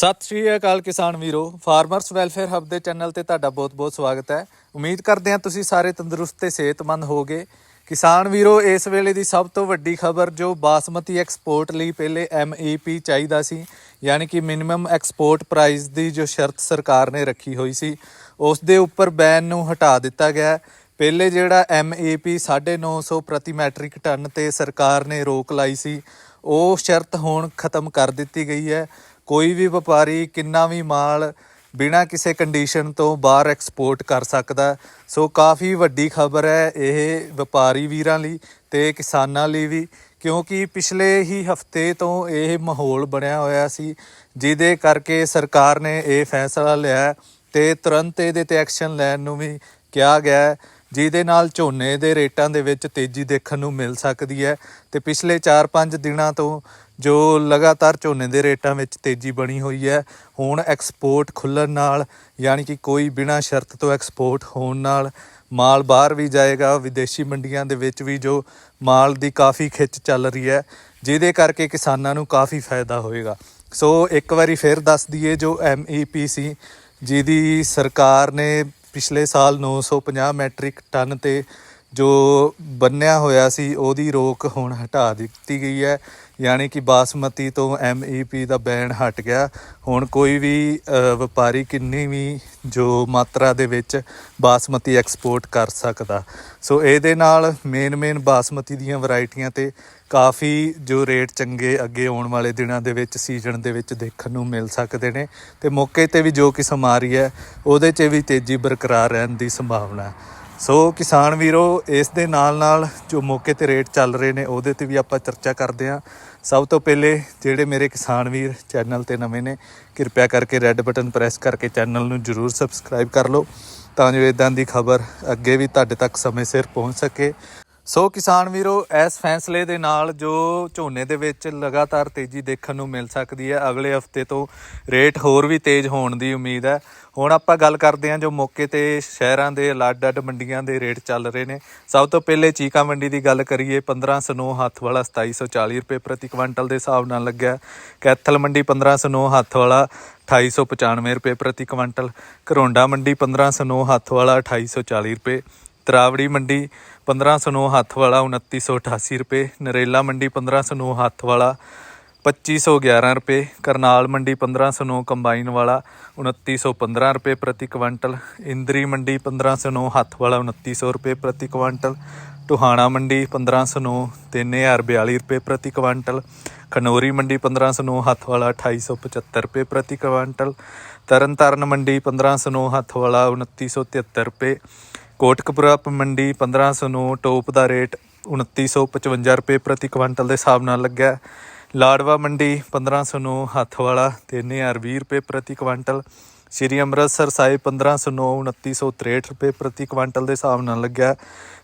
ਸਤਿ ਸ਼੍ਰੀ ਅਕਾਲ ਕਿਸਾਨ ਵੀਰੋ ਫਾਰਮਰਸ ਵੈਲਫੇਅਰ ਹੱਬ ਦੇ ਚੈਨਲ ਤੇ ਤੁਹਾਡਾ ਬਹੁਤ-ਬਹੁਤ ਸਵਾਗਤ ਹੈ। ਉਮੀਦ ਕਰਦੇ ਹਾਂ ਤੁਸੀਂ ਸਾਰੇ ਤੰਦਰੁਸਤ ਤੇ ਸਿਹਤਮੰਦ ਹੋਗੇ ਕਿਸਾਨ ਵੀਰੋ, ਇਸ ਵੇਲੇ ਦੀ ਸਭ ਤੋਂ ਵੱਡੀ ਖਬਰ ਜੋ ਬਾਸਮਤੀ ਐਕਸਪੋਰਟ ਲਈ ਪਹਿਲੇ MEP ਚਾਹੀਦਾ ਸੀ, ਯਾਨੀ ਕਿ ਮਿਨੀਮਮ ਐਕਸਪੋਰਟ ਪ੍ਰਾਈਸ ਦੀ ਜੋ ਸ਼ਰਤ ਸਰਕਾਰ ਨੇ ਰੱਖੀ ਹੋਈ ਸੀ, ਉਸ ਦੇ ਉੱਪਰ ਬੈਨ ਨੂੰ ਹਟਾ ਦਿੱਤਾ ਗਿਆ ਪਹਿਲੇ ਜਿਹੜਾ MEP 950 ਪ੍ਰਤੀ ਮੈਟ੍ਰਿਕ ਟਨ ਤੇ ਸਰਕਾਰ ਨੇ ਰੋਕ ਲਾਈ ਸੀ, ਉਹ ਸ਼ਰਤ ਹੁਣ ਖਤਮ ਕਰ ਦਿੱਤੀ ਗਈ ਹੈ। ਕੋਈ ਵੀ ਵਪਾਰੀ ਕਿੰਨਾ ਵੀ ਮਾਲ ਬਿਨਾਂ ਕਿਸੇ ਕੰਡੀਸ਼ਨ ਤੋਂ ਬਾਹਰ ਐਕਸਪੋਰਟ ਕਰ ਸਕਦਾ ਸੋ ਕਾਫੀ ਵੱਡੀ ਖਬਰ ਹੈ ਇਹ ਵਪਾਰੀ ਵੀਰਾਂ ਲਈ ਤੇ ਕਿਸਾਨਾਂ ਲਈ ਵੀ, ਕਿਉਂਕਿ ਪਿਛਲੇ ਹੀ ਹਫ਼ਤੇ ਤੋਂ ਇਹ ਮਾਹੌਲ ਬਣਿਆ ਹੋਇਆ ਸੀ, ਜਿਹਦੇ ਕਰਕੇ ਸਰਕਾਰ ਨੇ ਇਹ ਫੈਸਲਾ ਲਿਆ ਹੈ ਤੇ ਤੁਰੰਤ ਇਹਦੇ ਤੇ ਐਕਸ਼ਨ ਲੈਣ ਨੂੰ ਵੀ ਕਿਹਾ ਗਿਆ ਜਿਹਦੇ ਨਾਲ ਝੋਨੇ ਦੇ ਰੇਟਾਂ ਦੇ ਵਿੱਚ ਤੇਜ਼ੀ ਦੇਖਣ ਨੂੰ ਮਿਲ ਸਕਦੀ ਹੈ। ਤੇ ਪਿਛਲੇ 4-5 ਦਿਨਾਂ ਤੋਂ ਜੋ ਲਗਾਤਾਰ ਝੋਨੇ ਦੇ ਰੇਟਾਂ ਵਿੱਚ ਤੇਜ਼ੀ ਬਣੀ ਹੋਈ ਹੈ, ਹੁਣ ਐਕਸਪੋਰਟ ਖੁੱਲਣ ਨਾਲ, ਯਾਨੀ ਕਿ ਕੋਈ ਬਿਨਾਂ ਸ਼ਰਤ ਤੋਂ ਐਕਸਪੋਰਟ ਹੋਣ ਨਾਲ ਮਾਲ ਬਾਹਰ ਵੀ ਜਾਏਗਾ, ਵਿਦੇਸ਼ੀ ਮੰਡੀਆਂ ਦੇ ਵਿੱਚ ਵੀ ਜੋ ਮਾਲ ਦੀ ਕਾਫੀ ਖਿੱਚ ਚੱਲ ਰਹੀ ਹੈ, ਜਿਹਦੇ ਕਰਕੇ ਕਿਸਾਨਾਂ ਨੂੰ ਕਾਫੀ ਫਾਇਦਾ ਹੋਏਗਾ। ਸੋ ਇੱਕ ਵਾਰੀ ਫਿਰ ਦੱਸ ਦਈਏ, ਜੋ MEP ਸੀ ਜਿਹਦੀ ਸਰਕਾਰ ਨੇ ਪਿਛਲੇ ਸਾਲ 950 ਮੈਟ੍ਰਿਕ ਟਨ ਤੇ ਜੋ ਬੰਨਿਆ ਹੋਇਆ ਸੀ, ਉਹਦੀ ਰੋਕ ਹੁਣ ਹਟਾ ਦਿੱਤੀ ਗਈ ਹੈ। ਯਾਨੀ ਕਿ ਬਾਸਮਤੀ ਤੋਂ MEP ਦਾ ਬੈਨ ਹਟ ਗਿਆ। ਹੁਣ ਕੋਈ ਵੀ ਵਪਾਰੀ ਕਿੰਨੀ ਵੀ ਜੋ ਮਾਤਰਾ ਦੇ ਵਿੱਚ ਬਾਸਮਤੀ ਐਕਸਪੋਰਟ ਕਰ ਸਕਦਾ। ਸੋ ਇਹਦੇ ਨਾਲ ਮੇਨ ਮੇਨ ਬਾਸਮਤੀ ਦੀਆਂ ਵੈਰਾਈਟੀਆਂ ਤੇ ਕਾਫੀ ਜੋ ਰੇਟ ਚੰਗੇ ਅੱਗੇ ਆਉਣ ਵਾਲੇ ਦਿਨਾਂ ਦੇ ਵਿੱਚ, ਸੀਜ਼ਨ ਦੇ ਵਿੱਚ ਦੇਖਣ ਨੂੰ ਮਿਲ ਸਕਦੇ ਨੇ। ਤੇ ਮੌਕੇ ਤੇ ਵੀ ਜੋ ਕਿਸਮ ਆ ਰਹੀ ਹੈ, ਉਹਦੇ 'ਚ ਵੀ ਤੇਜ਼ੀ ਬਰਕਰਾਰ ਰਹਿਣ ਦੀ ਸੰਭਾਵਨਾ ਹੈ। ਸੋ ਕਿਸਾਨ ਵੀਰੋ, ਇਸ ਦੇ ਨਾਲ ਨਾਲ ਜੋ ਮੌਕੇ ਤੇ ਰੇਟ ਚੱਲ ਰਹੇ ਨੇ, ਉਹਦੇ ਤੇ ਵੀ ਆਪਾਂ ਚਰਚਾ ਕਰਦੇ ਹਾਂ। ਸਭ ਤੋਂ ਪਹਿਲੇ ਜਿਹੜੇ ਮੇਰੇ ਕਿਸਾਨ ਵੀਰ ਚੈਨਲ ਤੇ ਨਵੇਂ ਨੇ, ਕਿਰਪਾ ਕਰਕੇ ਰੈੱਡ ਬਟਨ ਪ੍ਰੈਸ ਕਰਕੇ ਚੈਨਲ ਨੂੰ ਜਰੂਰ ਸਬਸਕ੍ਰਾਈਬ ਕਰ ਲਓ, ਤਾਂ ਜੋ ਇਦਾਂ ਦੀ ਖਬਰ ਅੱਗੇ ਵੀ ਤੁਹਾਡੇ ਤੱਕ ਸਮੇਂ ਸਿਰ ਪਹੁੰਚ ਸਕੇ। ਸੋ ਕਿਸਾਨ ਵੀਰੋ, ਇਸ ਫੈਸਲੇ ਦੇ ਨਾਲ ਜੋ ਝੋਨੇ ਦੇ ਵਿੱਚ ਲਗਾਤਾਰ ਤੇਜ਼ੀ ਦੇਖਣ ਨੂੰ ਮਿਲ ਸਕਦੀ ਹੈ, ਅਗਲੇ ਹਫ਼ਤੇ ਤੋਂ ਰੇਟ ਹੋਰ ਵੀ ਤੇਜ਼ ਹੋਣ ਦੀ ਉਮੀਦ ਹੈ। ਹੁਣ ਆਪਾਂ ਗੱਲ ਕਰਦੇ ਹਾਂ ਜੋ ਮੌਕੇ ਤੇ ਸ਼ਹਿਰਾਂ ਦੇ ਅਲੱਗ-ਅਲੱਗ ਮੰਡੀਆਂ ਦੇ ਰੇਟ ਚੱਲ ਰਹੇ ਨੇ। ਸਭ ਤੋਂ ਪਹਿਲੇ ਚੀਕਾ ਮੰਡੀ ਦੀ ਗੱਲ ਕਰੀਏ 1509 ਹੱਥ ਵਾਲਾ 2740 ਰੁਪਏ ਪ੍ਰਤੀ ਕੁਇੰਟਲ ਦੇ ਹਿਸਾਬ ਨਾਲ ਲੱਗਿਆ। ਕੈਥਲ ਮੰਡੀ 1509 ਹੱਥ ਵਾਲਾ 2895 ਰੁਪਏ ਪ੍ਰਤੀ ਕੁਇੰਟਲ। ਘਰੋਂਡਾ ਮੰਡੀ 1509 ਹੱਥ ਵਾਲਾ 2840 ਰੁਪਏ। ਤਰਾਵੜੀ ਮੰਡੀ 1509 ਹੱਥ ਵਾਲਾ 2988 ਰੁਪਏ, ਨਰੇਲਾ ਮੰਡੀ 1509 ਹੱਥ ਵਾਲਾ 2511 ਰੁਪਏ, ਕਰਨਾਲ ਮੰਡੀ 1509 ਕੰਬਾਈਨ ਵਾਲਾ 2915 ਰੁਪਏ ਪ੍ਰਤੀ ਕੁਇੰਟਲ, ਇੰਦਰੀ ਮੰਡੀ 1509 ਹੱਥ ਵਾਲਾ 2900 ਰੁਪਏ ਪ੍ਰਤੀ ਕੁਇੰਟਲ, ਟੋਹਾਣਾ ਮੰਡੀ 1509 3042 ਰੁਪਏ ਪ੍ਰਤੀ ਕੁਇੰਟਲ, ਖਨੋਰੀ ਮੰਡੀ 1509 ਹੱਥ ਵਾਲਾ 2875 ਰੁਪਏ ਪ੍ਰਤੀ ਕੁਇੰਟਲ, ਤਰਨਤਾਰਨ ਮੰਡੀ 1509 ਹੱਥ ਵਾਲਾ 2973 ਰੁਪਏ ਕੋਟਕਪੁਰਾ ਮੰਡੀ 1509 ਟੋਪ ਦਾ ਰੇਟ 2955 ਰੁਪਏ ਪ੍ਰਤੀ ਕੁਇੰਟਲ ਦੇ ਹਿਸਾਬ ਨਾਲ ਲੱਗਿਆ। ਲਾੜਵਾ ਮੰਡੀ 1509 ਹੱਥ ਵਾਲਾ 3020 ਰੁਪਏ ਪ੍ਰਤੀ ਕੁਇੰਟਲ। ਸ਼੍ਰੀ ਅੰਮ੍ਰਿਤਸਰ ਸਾਹਿਬ 1509 2963 ਰੁਪਏ ਪ੍ਰਤੀ ਕੁਇੰਟਲ ਦੇ ਹਿਸਾਬ ਨਾਲ ਲੱਗਿਆ।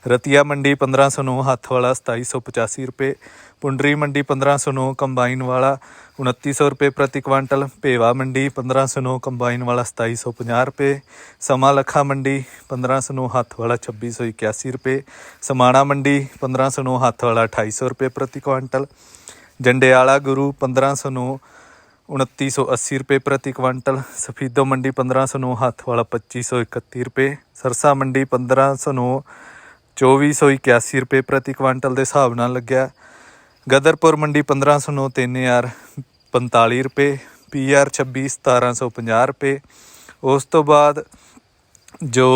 ਰਤੀਆ ਮੰਡੀ 1509 ਹੱਥ ਵਾਲਾ 2785 ਰੁਪਏ। ਪੁੰਡਰੀ ਮੰਡੀ 1509 ਕੰਬਾਈਨ ਵਾਲਾ 2900 ਰੁਪਏ ਪ੍ਰਤੀ ਕੁਇੰਟਲ। ਭੇਵਾ ਮੰਡੀ 1509 ਕੰਬਾਈਨ ਵਾਲਾ 2750 ਰੁਪਏ। ਸਮਾ ਲੱਖਾ ਮੰਡੀ 1509 ਹੱਥ ਵਾਲਾ 2681 ਰੁਪਏ। ਸਮਾਣਾ ਮੰਡੀ 1509 ਹੱਥ ਵਾਲਾ 2800 ਰੁਪਏ ਪ੍ਰਤੀ ਕੁਇੰਟਲ। ਜੰਡਿਆਲਾ ਗੁਰੂ 1509 2980 ਰੁਪਏ ਪ੍ਰਤੀ ਕੁਇੰਟਲ, ਸਫੀਦੋ ਮੰਡੀ 1509 ਹੱਥ ਵਾਲਾ 2531 ਰੁਪਏ, ਸਰਸਾ ਮੰਡੀ 1509 2481 ਰੁਪਏ ਪ੍ਰਤੀ ਕੁਇੰਟਲ ਦੇ ਹਿਸਾਬ ਨਾਲ ਲੱਗਿਆ। ਗਦਰਪੁਰ ਮੰਡੀ 1509 3045 ਰੁਪਏ ਪੀਆਰ 26 1750 ਰੁਪਏ। ਉਸ ਤੋਂ ਬਾਅਦ ਜੋ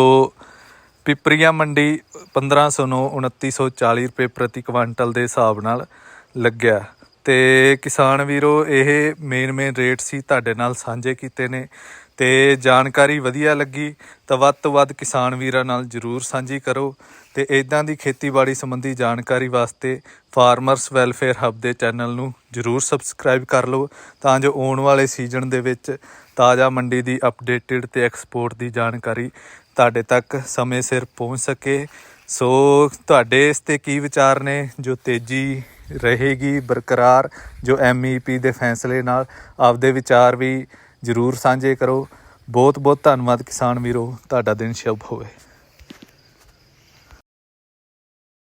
ਪਿਪਰੀਆ ਮੰਡੀ 1509 2940 ਰੁਪਏ ਪ੍ਰਤੀ ਕੁਇੰਟਲ ਦੇ ਹਿਸਾਬ ਨਾਲ ਲੱਗਿਆ। ਤੇ ਕਿਸਾਨ ਵੀਰੋ, ਇਹ ਮੇਨ ਮੇਨ ਰੇਟ ਸੀ ਤੁਹਾਡੇ ਨਾਲ ਸਾਂਝੇ ਕੀਤੇ ਨੇ ਤੇ ਜਾਣਕਾਰੀ ਵਧੀਆ ਲੱਗੀ ਤਾਂ ਵੱਧ ਤੋਂ ਵੱਧ ਕਿਸਾਨ ਵੀਰਾਂ ਨਾਲ ਜਰੂਰ ਸਾਂਝੀ ਕਰੋ ਤੇ ਇਦਾਂ ਦੀ ਖੇਤੀਬਾੜੀ ਸੰਬੰਧੀ ਜਾਣਕਾਰੀ ਵਾਸਤੇ ਫਾਰਮਰਸ ਵੈਲਫੇਅਰ ਹੱਬ ਦੇ ਚੈਨਲ ਨੂੰ ਜਰੂਰ ਸਬਸਕ੍ਰਾਈਬ ਕਰ ਲਓ ਤਾਂ ਜੋ ਆਉਣ ਵਾਲੇ ਸੀਜ਼ਨ ਦੇ ਵਿੱਚ ਤਾਜ਼ਾ ਮੰਡੀ ਦੀ ਅਪਡੇਟਡ ਤੇ ਐਕਸਪੋਰਟ ਦੀ ਜਾਣਕਾਰੀ ਤੁਹਾਡੇ ਤੱਕ ਸਮੇਂ ਸਿਰ ਪਹੁੰਚ ਸਕੇ। ਸੋ ਤੁਹਾਡੇ ਇਸ ਤੇ ਕੀ ਵਿਚਾਰ ਨੇ? ਜੋ ਤੇਜ਼ੀ ਰਹੇਗੀ, ਬਰਕਰਾਰ। ਜੋ MEP ਦੇ ਫੈਸਲੇ ਨਾਲ ਆਪਦੇ ਵਿਚਾਰ ਵੀ ਜਰੂਰ ਸਾਂਝੇ ਕਰੋ। ਬਹੁਤ ਬਹੁਤ ਧੰਨਵਾਦ ਕਿਸਾਨ ਵੀਰੋ। ਤੁਹਾਡਾ ਦਿਨ ਸ਼ੁਭ ਹੋਵੇ।